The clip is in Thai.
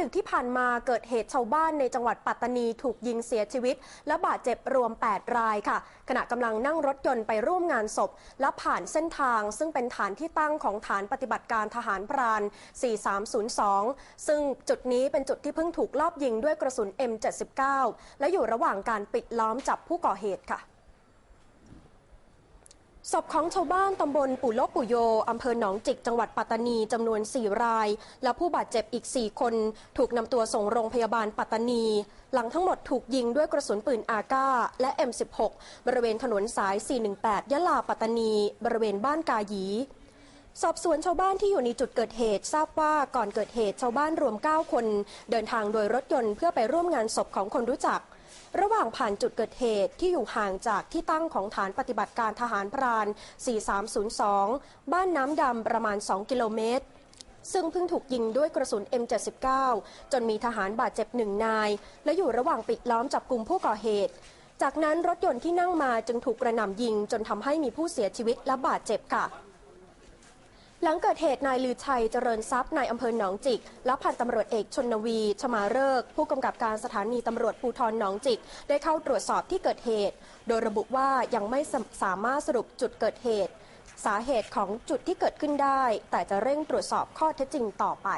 ดึกที่ผ่านมาเกิดเหตุชาวบ้านในจังหวัดปัตตานีถูกยิงเสียชีวิต และบาดเจ็บรวม 8 รายค่ะ ขณะกำลังนั่งรถยนต์ไปร่วมงานศพ และผ่านเส้นทางซึ่งเป็นฐานที่ตั้งของฐานปฏิบัติการทหารพราน 4302 ซึ่งจุดนี้เป็นจุดที่เพิ่งถูกลอบยิงด้วยกระสุน M79 และอยู่ระหว่างการปิดล้อมจับผู้ก่อเหตุค่ะ ศพของชาวบ้านตำบลปู่ลบปู่โยอำเภอหนองจิก จังหวัดปัตตานีจำนวน 4 ราย และผู้บาดเจ็บอีก 4 คน ถูกนำตัวส่งโรงพยาบาลปัตตานี หลังทั้งหมดถูกยิงด้วยกระสุนปืนอาก้า และ M16 บริเวณถนนสาย 418 ยะลาปัตตานี บริเวณบ้านกาหยี สอบสวนชาวบ้านที่อยู่ในจุดเกิดเหตุ ทราบว่าก่อนเกิดเหตุชาวบ้านรวม 9 คน เดินทางโดยรถยนต์เพื่อไปร่วมงานศพของคนรู้จัก ระหว่างผ่านจุดเกิดเหตุที่อยู่ห่างจากที่ตั้งของฐานปฏิบัติการทหารพราน 4302 บ้านน้ำดำประมาณ 2 กิโลเมตรซึ่งเพิ่งถูกยิงด้วยกระสุน M79 จนมีทหารบาดเจ็บหนึ่งนาย และอยู่ระหว่างปิดล้อมจับกลุ่มผู้ก่อเหตุ จากนั้นรถยนต์ที่นั่งมาจึงถูกกระหน่ำยิง จนทำให้มีผู้เสียชีวิตและบาดเจ็บค่ะ หลังเกิดเหตุนายลือชัยเจริญทรัพย์นายอำเภอหนองจิก และพันตำรวจเอกชนวีชมาเริกผู้กำกับการสถานีตำรวจภูธรหนองจิก ได้เข้าตรวจสอบที่เกิดเหตุ โดยระบุว่ายังไม่สาสามารถสรุปจุดเกิดเหตุ สาเหตุของจุดที่เกิดขึ้นได้ แต่จะเร่งตรวจสอบข้อเท็จจริงต่อไป